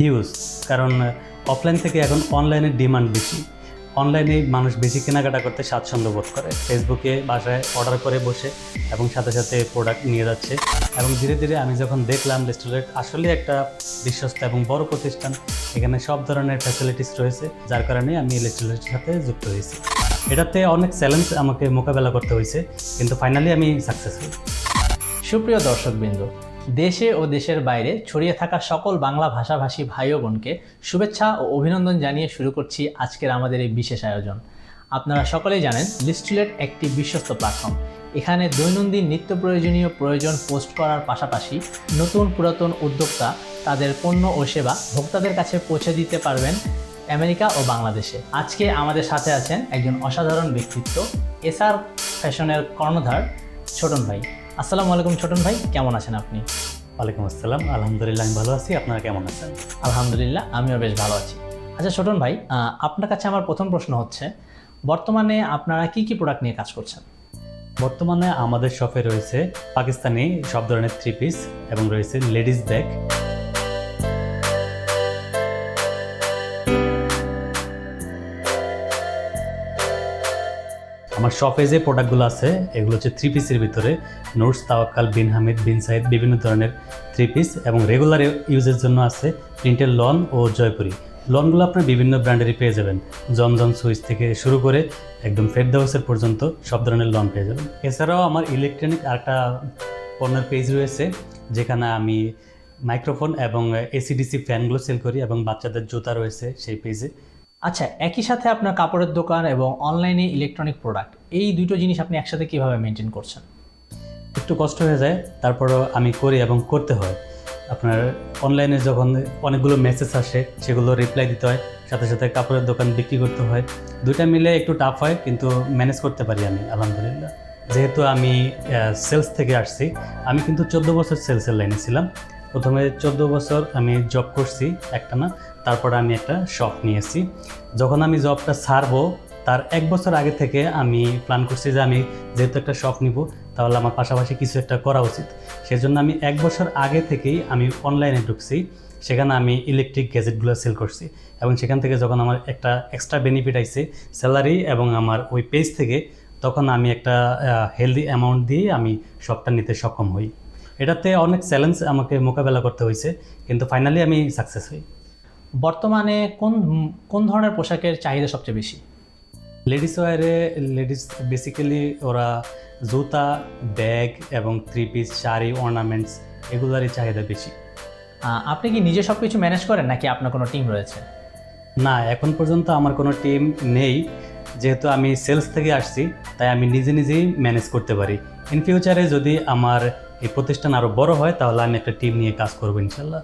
Huge কারণ offline থেকে এখন অনলাইনের ডিমান্ড বেশি। অনলাইনে মানুষ বেশি কেনাকাটা করতে স্বাচ্ছন্দ্য বোধ করে। ফেসবুকে বাসায় অর্ডার করে বসে এবং সাথে সাথে প্রোডাক্ট নিয়ে যাচ্ছে। এবং ধীরে ধীরে আমি যখন দেখলাম রেস্টুরেন্ট আসলে একটা বিশ্বস্ত এবং বড় প্রতিষ্ঠান, এখানে সব ধরনের ফ্যাসিলিটিস রয়েছে, যার কারণে আমি রেস্টুরেন্টের সাথে যুক্ত হয়েছি। এটাতে অনেক চ্যালেঞ্জ আমাকে মোকাবেলা করতে হয়েছে, কিন্তু ফাইনালি আমি সাকসেসফুল সুপ্রিয় দর্শকবৃন্দ দেশে ও দেশের বাইরে ছড়িয়ে থাকা সকল বাংলা ভাষাভাষী ভাই ও বোনকে শুভেচ্ছা ও অভিনন্দন জানিয়ে শুরু করছি আজকের আমাদের এই বিশেষ আয়োজন। আপনারা সকলেই জানেন লিস্টুলেট একটি বিশ্বস্ত প্ল্যাটফর্ম। এখানে দৈনন্দিন নিত্য প্রয়োজনীয় প্রয়োজন পোস্ট করার পাশাপাশি নতুন পুরাতন উদ্যোক্তা, তাদের পণ্য ও সেবা ভোক্তাদের কাছে পৌঁছে দিতে পারবেন আমেরিকা ও বাংলাদেশে। আজকে আমাদের সাথে আছেন একজন অসাধারণ ব্যক্তিত্ব এসআর ফ্যাশনের কর্ণধার ছোটন ভাই। আসসালামু আলাইকুম ছোটন ভাই কেমন আছেন আপনি? ওয়ালাইকুম আসসালাম। আলহামদুলিল্লাহ আমি ভালো আছি। আপনারা কেমন আছেন? আলহামদুলিল্লাহ আমিও বেশ ভালো আছি। আচ্ছা ছোটন ভাই আপনার কাছে আমার প্রথম প্রশ্ন হচ্ছে বর্তমানে আপনারা কি কি প্রোডাক্ট নিয়ে কাজ করছেন? বর্তমানে আমাদের শপে রয়েছে পাকিস্তানি সব ধরনের থ্রি পিস এবং রয়েছে লেডিস ব্যাগ আমার শপে যে প্রোডাক্টগুলো আছে, এগুলো হচ্ছে থ্রি পিসের ভিতরে notes Tawakkal bin Hamid bin Said বিভিন্ন ধরনের থ্রি পিস এবং রেগুলার ইউজের জন্য আছে প্রিন্টের লন ও জয়পুরি লনগুলো আপনার বিভিন্ন ব্র্যান্ডেরই পেয়ে যাবেন। জনজন সুইচ থেকে শুরু করে একদম ফেরদাউসের পর্যন্ত সব ধরনের লন পেয়ে যাবেন। এছাড়াও আমার ইলেকট্রনিক আরেকটা পণ্যের পেজ রয়েছে, যেখানে আমি মাইক্রোফোন এবং এসিডিসি ফ্যানগুলো সেল করি এবং বাচ্চাদের জুতা রয়েছে সেই পেজে আচ্ছা একই সাথে আপনার কাপড়ের দোকান এবং অনলাইনে ইলেকট্রনিক প্রোডাক্ট এই দুটো জিনিস আপনি একসাথে কীভাবে মেনটেন করছেন? একটু কষ্ট হয়ে যায়, তারপরও আমি করি এবং করতে হয়। আপনার অনলাইনে যখন অনেকগুলো মেসেজ আসে, সেগুলো রিপ্লাই দিতে হয়, সাথে সাথে কাপড়ের দোকান বিক্রি করতে হয়। দুইটা মিলে একটু টাফ হয়, কিন্তু ম্যানেজ করতে পারি আমি, আলহামদুলিল্লাহ। যেহেতু আমি সেলস থেকে আসছি, আমি কিন্তু চোদ্দ বছর সেলসের লাইনে ছিলাম। প্রথমে চোদ্দ বছর আমি জব করছি একটা না তারপর আমি একটা শপ নিয়েছি। যখন আমি জবটা ছাড়বো, তার এক বছর আগে থেকে আমি প্ল্যান করছি যে আমি যেহেতু একটা শখ নিব, তাহলে আমার পাশাপাশি কিছু একটা করা উচিত। সেজন্য আমি এক বছর আগে থেকেই আমি অনলাইনে ঢুকছি, সেখানে আমি ইলেকট্রিক গ্যাজেটগুলো সেল করছি এবং সেখান থেকে যখন আমার একটা এক্সট্রা বেনিফিট আইছে স্যালারি এবং আমার ওই পেজ থেকে, তখন আমি একটা হেলদি অ্যামাউন্ট দিয়ে আমি শপটা নিতে সক্ষম হই। এটাতে অনেক চ্যালেঞ্জ আমাকে মোকাবেলা করতে হয়েছে কিন্তু ফাইনালি আমি সাকসেস হই। বর্তমানে কোন কোন ধরনের পোশাকের চাহিদা সবচেয়ে বেশি? লেডিস ওয়ারে লেডিস বেসিক্যালি ওরা জুতা ব্যাগ এবং থ্রি পিস শাড়ি অর্নামেন্টস এগুলোরই চাহিদা বেশি। আপনি কি নিজে সব কিছু ম্যানেজ করেন নাকি আপনার কোনো টিম রয়েছে? না এখন পর্যন্ত আমার কোনো টিম নেই। যেহেতু আমি সেলস থেকে আসছি তাই আমি নিজে নিজেই ম্যানেজ করতে পারি। ইন ফিউচারে যদি আমার এই প্রতিষ্ঠান আরও বড় হয় তাহলে আমি একটা টিম নিয়ে কাজ করব ইনশাল্লাহ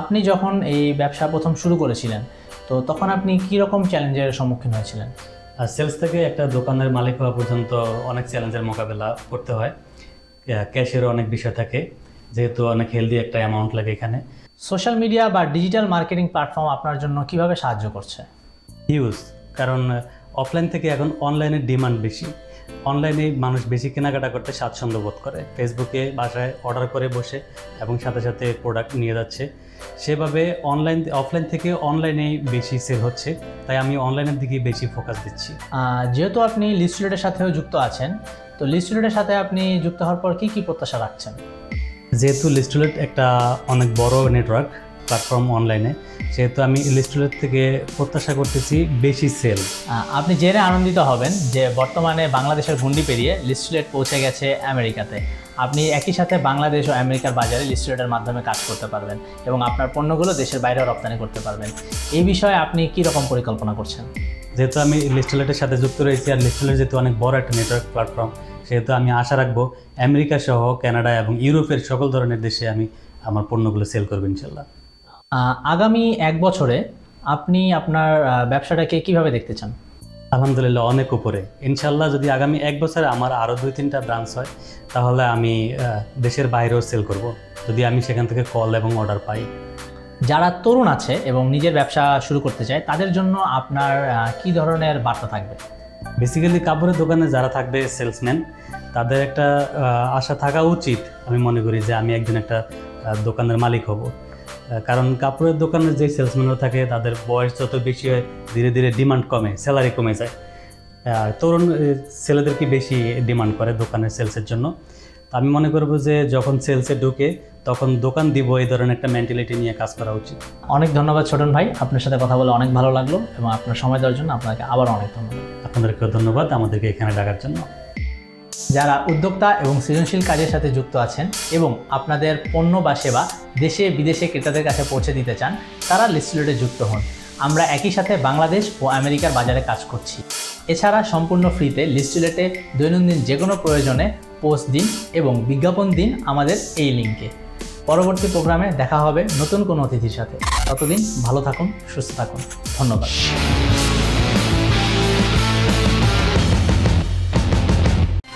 আপনি যখন এই ব্যবসা প্রথম শুরু করেছিলেন তো তখন আপনি কী রকম চ্যালেঞ্জের সম্মুখীন হয়েছিলেন? সেলস থেকে একটা দোকানের মালিক হওয়া পর্যন্ত অনেক চ্যালেঞ্জের মোকাবেলা করতে হয়। ক্যাশেরও অনেক বিষয় থাকে যেহেতু অনেক হেলদি একটা অ্যামাউন্ট লাগে এখানে। সোশ্যাল মিডিয়া বা ডিজিটাল মার্কেটিং প্ল্যাটফর্ম আপনার জন্য কীভাবে সাহায্য করছে? হিউজ কারণ অফলাইন থেকে এখন অনলাইনের ডিমান্ড বেশি। অনলাইনে মানুষ বেশি কেনাকাটা করতে স্বাচ্ছন্দ্য বোধ করে। ফেসবুকে বাসায় অর্ডার করে বসে এবং সাথে সাথে প্রোডাক্ট নিয়ে যাচ্ছে। সেভাবে অনলাইন অফলাইন থেকে অনলাইনে বেশি সেল হচ্ছে। তাই আমি অনলাইনের দিকে বেশি ফোকাস দিচ্ছি। যেহেতু আপনি লিস্টুলেটের সাথেও যুক্ত আছেন তো লিস্টুলেটের সাথে আপনি যুক্ত হওয়ার পর কী কী প্রত্যাশা রাখছেন? যেহেতু লিস্টুলেট একটা অনেক বড় নেটওয়ার্ক প্ল্যাটফর্ম অনলাইনে সেহেতু আমি লিস্টুলেট থেকে প্রত্যাশা করতেছি বেশি সেল আপনি জেনে আনন্দিত হবেন যে বর্তমানে বাংলাদেশের গুন্ডি পেরিয়ে লিস্টুলেট পৌঁছে গেছে আমেরিকাতে। আপনি একই সাথে বাংলাদেশ ও আমেরিকার বাজারে লিস্টুলেটের মাধ্যমে কাজ করতে পারবেন এবং আপনার পণ্যগুলো দেশের বাইরেও রপ্তানি করতে পারবেন। এই বিষয়ে আপনি কী রকম পরিকল্পনা করছেন? যেহেতু আমি লিস্টুলেটের সাথে যুক্ত রয়েছি আর লিস্টুলেট যেহেতু অনেক বড় একটা নেটওয়ার্ক প্ল্যাটফর্ম সেহেতু আমি আশা রাখব আমেরিকা সহ কানাডা এবং ইউরোপের সকল ধরনের দেশে আমি আমার পণ্যগুলো সেল করব ইনশাল্লাহ। আগামী এক বছরে আপনি আপনার ব্যবসাটাকে কীভাবে দেখতে চান? আলহামদুলিল্লাহ অনেক উপরে। ইনশাল্লাহ যদি আগামী এক বছরে আমার আরও দুই তিনটা ব্রাঞ্চ হয় তাহলে আমি দেশের বাইরেও সেল করব। যদি আমি সেখান থেকে কল এবং অর্ডার পাই। যারা তরুণ আছে এবং নিজের ব্যবসা শুরু করতে চায় তাদের জন্য আপনার কি ধরনের বার্তা থাকবে? বেসিক্যালি কাপড়ের দোকানে যারা থাকবে সেলসম্যান তাদের একটা আশা থাকা উচিত আমি মনে করি যে আমি একজন একটা দোকানের মালিক হব। কারণ কাপড়ের দোকানের যে সেলসম্যানরা থাকে তাদের বয়স যত বেশি হয় ধীরে ধীরে ডিমান্ড কমে স্যালারি কমে যায়। আর তরুণ ছেলেদেরকে বেশি ডিমান্ড করে দোকানের সেলসের জন্য? তো আমি মনে করব যে যখন সেলসে ঢুকে তখন দোকান দিব এই ধরনের একটা মেন্টালিটি নিয়ে কাজ করা উচিত। অনেক ধন্যবাদ ছোটন ভাই। আপনার সাথে কথা বলে অনেক ভালো লাগল এবং আপনার সময় দেওয়ার জন্য আপনাকে আবার অনেক ধন্যবাদ। আপনাদেরকেও ধন্যবাদ আমাদেরকে এখানে ডাকার জন্য। যারা উদ্যোক্তা এবং সৃজনশীল কাজের সাথে যুক্ত আছেন এবং আপনাদের পণ্য বা সেবা দেশে বিদেশে ক্রেতাদের কাছে পৌঁছে দিতে চান, তারা লিস্টুলেটে যুক্ত হন। আমরা একই সাথে বাংলাদেশ ও আমেরিকার বাজারে কাজ করছি। এছাড়া সম্পূর্ণ ফ্রিতে লিস্টুলেটে দৈনন্দিন যে কোনো প্রয়োজনে পোস্ট দিন এবং বিজ্ঞাপন দিন আমাদের এই লিঙ্কে। পরবর্তী প্রোগ্রামে দেখা হবে নতুন কোনো অতিথির সাথে। ততদিন ভালো থাকুন, সুস্থ থাকুন। ধন্যবাদ।